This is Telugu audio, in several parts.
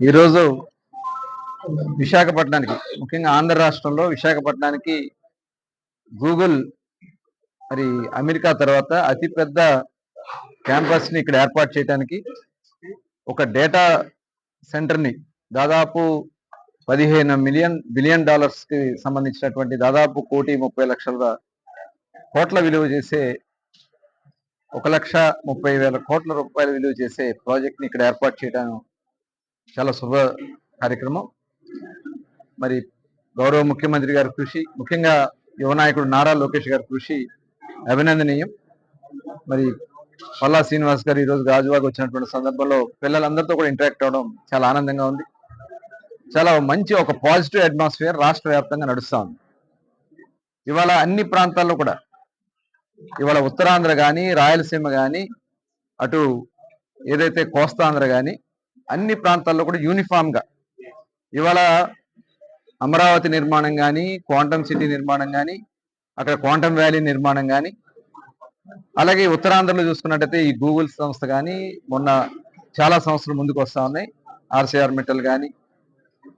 ఈరోజు విశాఖపట్నానికి ముఖ్యంగా ఆంధ్ర రాష్ట్రంలో విశాఖపట్నానికి గూగుల్ మరి అమెరికా తర్వాత అతిపెద్ద క్యాంపస్ని ఇక్కడ ఏర్పాటు చేయడానికి ఒక డేటా సెంటర్ని దాదాపు పదిహేను మిలియన్ బిలియన్ డాలర్స్కి సంబంధించినటువంటి దాదాపు కోటి ముప్పై లక్షల కోట్ల విలువ చేసే ఒక లక్ష ముప్పై వేల కోట్ల రూపాయల విలువ చేసే ప్రాజెక్ట్ని ఇక్కడ ఏర్పాటు చేయడం చాలా శుభ కార్యక్రమం. మరి గౌరవ ముఖ్యమంత్రి గారి కృషి ముఖ్యంగా యువనాయకుడు నారా లోకేష్ గారి కృషి అభినందనీయం. మరి పల్లా శ్రీనివాస్ గారు ఈరోజు గాజువాగ్ వచ్చినటువంటి సందర్భంలో పిల్లలందరితో కూడా ఇంటరాక్ట్ అవ్వడం చాలా ఆనందంగా ఉంది. చాలా మంచి ఒక పాజిటివ్ అట్మాస్ఫియర్ రాష్ట్ర వ్యాప్తంగా నడుస్తూ ఉంది. ఇవాళ అన్ని ప్రాంతాల్లో కూడా ఇవాళ ఉత్తరాంధ్ర కానీ రాయలసీమ కానీ అటు ఏదైతే కోస్తాంధ్ర కానీ అన్ని ప్రాంతాల్లో కూడా యూనిఫామ్గా ఇవాళ అమరావతి నిర్మాణం కానీ క్వాంటమ్ సిటీ నిర్మాణం కానీ అక్కడ క్వాంటమ్ వ్యాలీ నిర్మాణం కానీ అలాగే ఉత్తరాంధ్రలో చూసుకున్నట్టయితే ఈ గూగుల్ సంస్థ కానీ మొన్న చాలా సంస్థలు ముందుకు వస్తూ ఉన్నాయి. ఆర్సీఆర్ మెటల్ కానీ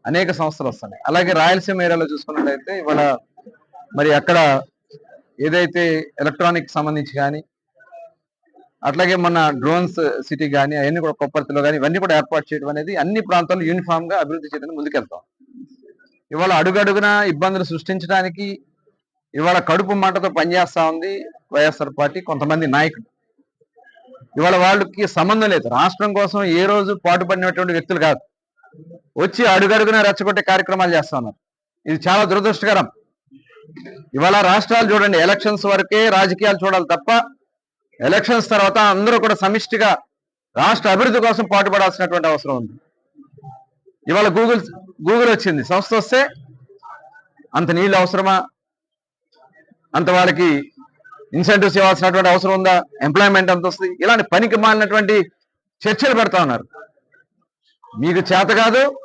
అనేక సంస్థలు వస్తున్నాయి. అలాగే రాయలసీమ ఏరియాలో చూసుకున్నట్టయితే ఇవాళ మరి అక్కడ ఏదైతే ఎలక్ట్రానిక్ సంబంధించి కానీ అట్లాగే మన డ్రోన్స్ సిటీ కానీ అవన్నీ కూడా కొప్పర్తిలో కానీ ఇవన్నీ కూడా ఏర్పాటు చేయడం అనేది అన్ని ప్రాంతాల్లో యూనిఫామ్గా అభివృద్ధి చేయడానికి ముందుకెళ్తాం. ఇవాళ అడుగడుగున ఇబ్బందులు సృష్టించడానికి ఇవాళ కడుపు మంటతో పనిచేస్తా ఉంది వైఎస్ఆర్ పార్టీ కొంతమంది నాయకులు. ఇవాళ వాళ్ళకి సంబంధం లేదు. రాష్ట్రం కోసం ఏ రోజు పాటుపడినటువంటి వ్యక్తులు కాదు. వచ్చి అడుగడుగున రెచ్చగొట్టే కార్యక్రమాలు చేస్తా ఉన్నారు. ఇది చాలా దురదృష్టకరం. ఇవాళ రాష్ట్రాలు చూడండి ఎలక్షన్స్ వరకే రాజకీయాలు చూడాలి తప్ప ఎలక్షన్స్ తర్వాత అందరూ కూడా సమిష్టిగా రాష్ట్ర అభివృద్ధి కోసం పాటుపడాల్సినటువంటి అవసరం ఉంది. ఇవాళ గూగుల్ గూగుల్ వచ్చింది. సంస్థ వస్తే అంత నీళ్ళు అవసరమా? అంత వాళ్ళకి ఇన్సెంటివ్స్ ఇవ్వాల్సినటువంటి అవసరం ఉందా? ఎంప్లాయ్మెంట్ అంత వస్తుంది? ఇలాంటి పనికి మాలినటువంటి చర్చలు పెడతా ఉన్నారు. మీకు చేత కాదు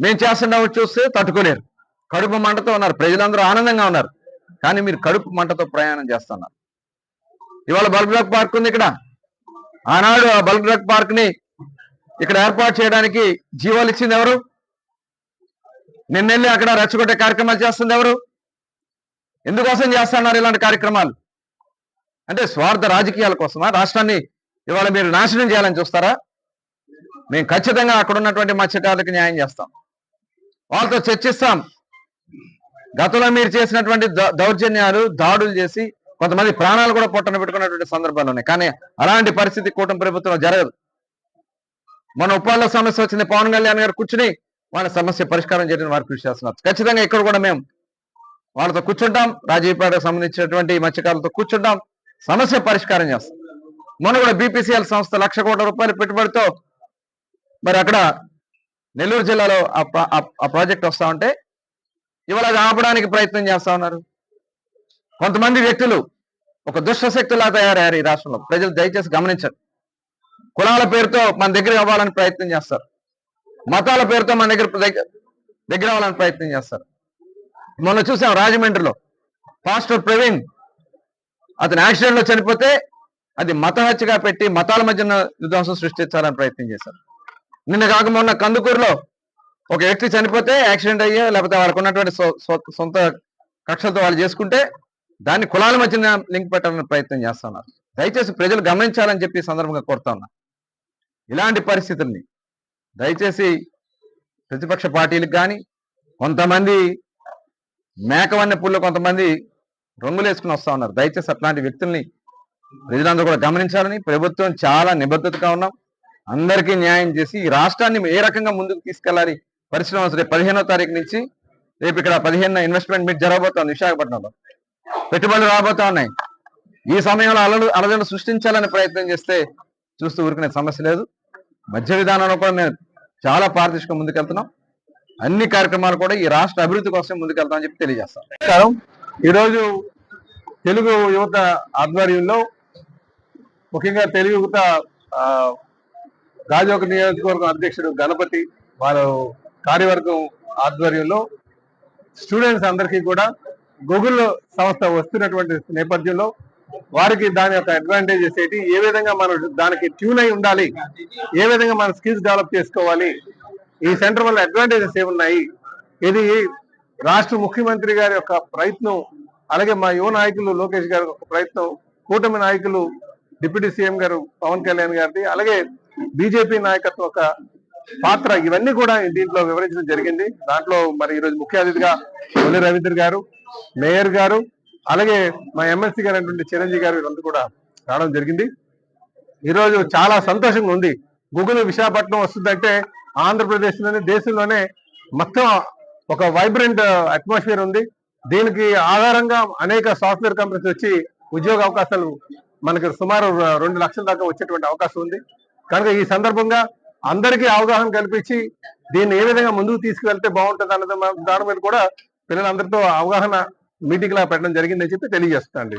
మేము చేస్తున్నాము చూస్తే తట్టుకోలేరు. కడుపు మంటతో ఉన్నారు. ప్రజలందరూ ఆనందంగా ఉన్నారు. కానీ మీరు కడుపు మంటతో ప్రయాణం చేస్తున్నారు. ఇవాళ బల్క్ డ్రగ్ పార్క్ ఉంది ఇక్కడ. ఆనాడు ఆ బల్క్ డ్రగ్ పార్క్ని ఇక్కడ ఏర్పాటు చేయడానికి జీవాలు ఇచ్చింది ఎవరు? నిన్నెళ్ళి అక్కడ రెచ్చగొట్టే కార్యక్రమాలు చేస్తుంది ఎవరు? ఎందుకోసం చేస్తున్నారు ఇలాంటి కార్యక్రమాలు? అంటే స్వార్థ రాజకీయాల కోసమా? రాష్ట్రాన్ని ఇవాళ మీరు నాశనం చేయాలని చూస్తారా? మేము ఖచ్చితంగా అక్కడ ఉన్నటువంటి మత్స్యకారులకు న్యాయం చేస్తాం. వాళ్ళతో చర్చిస్తాం. గతంలో మీరు చేసినటువంటి దౌర్జన్యాలు దాడులు చేసి కొంతమంది ప్రాణాలు కూడా పొట్టన పెట్టుకున్నటువంటి సందర్భాలు ఉన్నాయి. కానీ అలాంటి పరిస్థితి కూటమి ప్రభుత్వం జరగదు. మన ఉప్పాళ్ళ సమస్య వచ్చింది. పవన్ కళ్యాణ్ గారు కూర్చుని వాళ్ళ సమస్య పరిష్కారం చేయడానికి వారు కృషి చేస్తున్నారు. ఖచ్చితంగా ఇక్కడ కూడా మేము వాళ్ళతో కూర్చుంటాం. రాజీవ్పేటకు సంబంధించినటువంటి మత్స్యకారులతో కూర్చుంటాం. సమస్య పరిష్కారం చేస్తాం. మొన్న కూడా బీపీసీఎల్ సంస్థ లక్ష కోట్ల రూపాయల పెట్టుబడితో మరి అక్కడ నెల్లూరు జిల్లాలో ఆ ప్రాజెక్ట్ వస్తా ఉంటే ఇవాళ ఆపడానికి ప్రయత్నం చేస్తా ఉన్నారు. కొంతమంది వ్యక్తులు ఒక దుష్ట శక్తిలా తయారయ్యారు ఈ రాష్ట్రంలో. ప్రజలు దయచేసి గమనించరు కులాల పేరుతో మన దగ్గర అవ్వాలని ప్రయత్నం చేస్తారు. మతాల పేరుతో మన దగ్గర దగ్గర దగ్గర అవ్వాలని ప్రయత్నం చేస్తారు. మొన్న చూసాం రాజమండ్రిలో. పాస్టర్ ప్రవీణ్ అతను యాక్సిడెంట్లో చనిపోతే అది మత హత్యగా పెట్టి మతాల మధ్యన విధ్వంసం సృష్టించాలని ప్రయత్నం చేశారు. నిన్న కాక మొన్న కందుకూరులో ఒక వ్యక్తి చనిపోతే యాక్సిడెంట్ అయ్యో లేకపోతే వాళ్ళకు ఉన్నటువంటి సొంత కక్షలతో వాళ్ళు చేసుకుంటే దాన్ని కులాల మధ్యన లింక్ పెట్టాలని ప్రయత్నం చేస్తున్నారు. దయచేసి ప్రజలు గమనించాలని చెప్పి సందర్భంగా కోరుతా ఉన్నా ఇలాంటి పరిస్థితుల్ని దయచేసి ప్రతిపక్ష పార్టీలకు కానీ కొంతమంది మేకవన్న పుల్లు కొంతమంది రంగులు వేసుకుని వస్తా ఉన్నారు. దయచేసి అట్లాంటి వ్యక్తుల్ని ప్రజలందరూ కూడా గమనించాలని ప్రభుత్వం చాలా నిబద్ధతగా ఉన్నాం. అందరికీ న్యాయం చేసి ఈ రాష్ట్రాన్ని ఏ రకంగా ముందుకు తీసుకెళ్ళాలి? పరిశ్రమ రేపు పదిహేనో తారీఖు నుంచి రేపు ఇక్కడ పదిహేను ఇన్వెస్ట్మెంట్ మీట్ జరగబోతోంది విశాఖపట్నంలో. పెట్టుబడులు రాబోతా ఉన్నాయి. ఈ సమయంలో అలలు అలజలు సృష్టించాలని ప్రయత్నం చేస్తే చూస్తూ ఊరుకునే సమస్య లేదు. మధ్య విధానంలో కూడా మేము చాలా పారదర్శకంగా ముందుకెళ్తున్నాం. అన్ని కార్యక్రమాలు కూడా ఈ రాష్ట్ర అభివృద్ధి కోసం ముందుకెళ్తామని చెప్పి తెలియజేస్తాం. ఈరోజు తెలుగు యువత ఆధ్వర్యంలో ముఖ్యంగా తెలుగు యువత గాజోక నియోజకవర్గం అధ్యక్షుడు గణపతి వారు కార్యవర్గం ఆధ్వర్యంలో స్టూడెంట్స్ అందరికీ కూడా గూగుల్ సంస్థ వస్తున్నటువంటి నేపథ్యంలో వారికి దాని యొక్క అడ్వాంటేజెస్ ఏంటి? ఏ విధంగా మనం దానికి ట్యూన్ అయి ఉండాలి? ఏ విధంగా మన స్కిల్స్ డెవలప్ చేసుకోవాలి? ఈ సెంటర్ వల్ల అడ్వాంటేజెస్ ఏమున్నాయి? ఇది రాష్ట్ర ముఖ్యమంత్రి గారి యొక్క ప్రయత్నం అలాగే మా యువ నాయకులు లోకేష్ గారి యొక్క ప్రయత్నం కూటమి నాయకులు డిప్యూటీ సీఎం గారు పవన్ కళ్యాణ్ గారిది అలాగే బీజేపీ నాయకత్వం యొక్క పాత్ర ఇవన్నీ కూడా దీంట్లో వివరించడం జరిగింది. దాంట్లో మరి ఈరోజు ముఖ్య అతిథిగా కొల్లి రవీంద్ర గారు మేయర్ గారు అలాగే మా ఎమ్మెల్సీ గారు అయినటువంటి చిరంజీవి గారు వీరందరూ కూడా రావడం జరిగింది. ఈరోజు చాలా సంతోషంగా ఉంది. గూగుల్ విశాఖపట్నం వస్తుందంటే ఆంధ్రప్రదేశ్లోనే దేశంలోనే మొత్తం ఒక వైబ్రెంట్ అట్మాస్ఫియర్ ఉంది. దీనికి ఆధారంగా అనేక సాఫ్ట్వేర్ కంపెనీస్ వచ్చి ఉద్యోగ అవకాశాలు మనకి సుమారు రెండు లక్షల దాకా వచ్చేటువంటి అవకాశం ఉంది. కనుక ఈ సందర్భంగా అందరికీ అవగాహన కల్పించి దీన్ని ఏ విధంగా ముందుకు తీసుకువెళ్తే బాగుంటుంది అన్నది దాని మీద కూడా పిల్లలందరితో అవగాహన మీటింగ్ లా పెట్టడం జరిగిందని చెప్పి తెలియజేస్తాండి